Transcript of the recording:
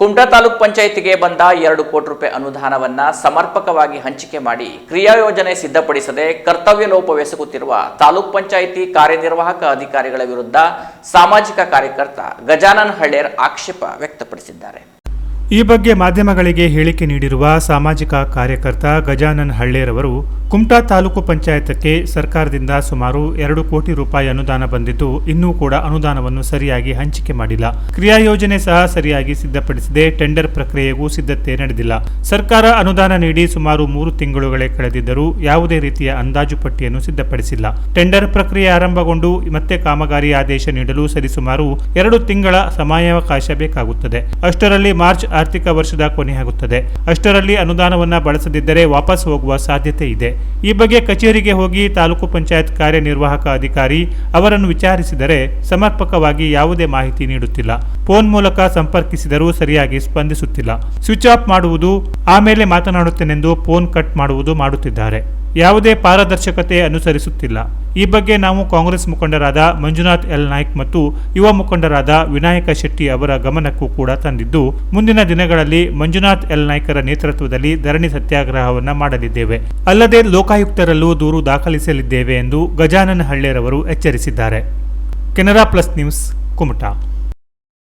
ಕುಮಟಾ ತಾಲೂಕ್ ಪಂಚಾಯಿತಿಗೆ ಬಂದ ಎರಡು ಕೋಟಿ ರೂಪಾಯಿ ಅನುದಾನವನ್ನ ಸಮರ್ಪಕವಾಗಿ ಹಂಚಿಕೆ ಮಾಡಿ ಕ್ರಿಯಾ ಯೋಜನೆ ಸಿದ್ಧಪಡಿಸದೆ ಕರ್ತವ್ಯ ಲೋಪವೆಸಗುತ್ತಿರುವ ತಾಲೂಕ್ ಪಂಚಾಯಿತಿ ಕಾರ್ಯನಿರ್ವಾಹಕ ಅಧಿಕಾರಿಗಳ ವಿರುದ್ಧ ಸಾಮಾಜಿಕ ಕಾರ್ಯಕರ್ತ ಗಜಾನನ್ ಹಳ್ಳೇರ್ ಆಕ್ಷೇಪ ವ್ಯಕ್ತಪಡಿಸಿದ್ದಾರೆ. ಈ ಬಗ್ಗೆ ಮಾಧ್ಯಮಗಳಿಗೆ ಹೇಳಿಕೆ ನೀಡಿರುವ ಸಾಮಾಜಿಕ ಕಾರ್ಯಕರ್ತ ಗಜಾನನ್ ಹಳ್ಳೇರವರು ಕುಮಟಾ ತಾಲೂಕು ಪಂಚಾಯತಕ್ಕೆ ಸರ್ಕಾರದಿಂದ ಸುಮಾರು ಎರಡು ಕೋಟಿ ರೂಪಾಯಿ ಅನುದಾನ ಬಂದಿದ್ದು ಇನ್ನೂ ಕೂಡ ಅನುದಾನವನ್ನು ಸರಿಯಾಗಿ ಹಂಚಿಕೆ ಮಾಡಿಲ್ಲ. ಕ್ರಿಯಾ ಯೋಜನೆ ಸಹ ಸರಿಯಾಗಿ ಸಿದ್ಧಪಡಿಸದೆ ಟೆಂಡರ್ ಪ್ರಕ್ರಿಯೆಗೂ ಸಿದ್ಧತೆ ನಡೆದಿಲ್ಲ. ಸರ್ಕಾರ ಅನುದಾನ ನೀಡಿ ಸುಮಾರು ಮೂರು ತಿಂಗಳುಗಳೇ ಕಳೆದಿದ್ದರೂ ಯಾವುದೇ ರೀತಿಯ ಅಂದಾಜು ಪಟ್ಟಿಯನ್ನು ಸಿದ್ಧಪಡಿಸಿಲ್ಲ. ಟೆಂಡರ್ ಪ್ರಕ್ರಿಯೆ ಆರಂಭಗೊಂಡು ಮತ್ತೆ ಕಾಮಗಾರಿ ಆದೇಶ ನೀಡಲು ಸರಿಸುಮಾರು ಎರಡು ತಿಂಗಳ ಸಮಯಾವಕಾಶ ಬೇಕಾಗುತ್ತದೆ. ಅಷ್ಟರಲ್ಲಿ ಮಾರ್ಚ್ ಆರ್ಥಿಕ ವರ್ಷದ ಕೊನೆಯಾಗುತ್ತದೆ ಅಷ್ಟರಲ್ಲಿ ಅನುದಾನವನ್ನು ಬಳಸದಿದ್ದರೆ ವಾಪಸ್ ಹೋಗುವ ಸಾಧ್ಯತೆ ಇದೆ. ಈ ಬಗ್ಗೆ ಕಚೇರಿಗೆ ಹೋಗಿ ತಾಲೂಕು ಪಂಚಾಯತ್ ಕಾರ್ಯನಿರ್ವಾಹಕ ಅಧಿಕಾರಿ ಅವರನ್ನು ವಿಚಾರಿಸಿದರೆ ಸಮರ್ಪಕವಾಗಿ ಯಾವುದೇ ಮಾಹಿತಿ ನೀಡುತ್ತಿಲ್ಲ. ಫೋನ್ ಮೂಲಕ ಸಂಪರ್ಕಿಸಿದರೂ ಸರಿಯಾಗಿ ಸ್ಪಂದಿಸುತ್ತಿಲ್ಲ. ಸ್ವಿಚ್ ಆಫ್ ಮಾಡುವುದು, ಆಮೇಲೆ ಮಾತನಾಡುತ್ತೇನೆಂದು ಫೋನ್ ಕಟ್ ಮಾಡುವುದು ಮಾಡುತ್ತಿದ್ದಾರೆ. ಯಾವುದೇ ಪಾರದರ್ಶಕತೆ ಅನುಸರಿಸುತ್ತಿಲ್ಲ. ಈ ಬಗ್ಗೆ ನಾವು ಕಾಂಗ್ರೆಸ್ ಮುಖಂಡರಾದ ಮಂಜುನಾಥ್ ಎಲ್ ನಾಯ್ಕ್ ಮತ್ತು ಯುವ ಮುಖಂಡರಾದ ವಿನಾಯಕ ಶೆಟ್ಟಿ ಅವರ ಗಮನಕ್ಕೂ ಕೂಡ ತಂದಿದ್ದು, ಮುಂದಿನ ದಿನಗಳಲ್ಲಿ ಮಂಜುನಾಥ್ ಎಲ್ ನಾಯ್ಕರ ನೇತೃತ್ವದಲ್ಲಿ ಧರಣಿ ಸತ್ಯಾಗ್ರಹವನ್ನು ಮಾಡಲಿದ್ದೇವೆ. ಅಲ್ಲದೆ ಲೋಕಾಯುಕ್ತರಲ್ಲೂ ದೂರು ದಾಖಲಿಸಲಿದ್ದೇವೆ ಎಂದು ಗಜಾನನ ಹಳ್ಳೇರವರು ಎಚ್ಚರಿಸಿದ್ದಾರೆ. Canara plus news, Kumta.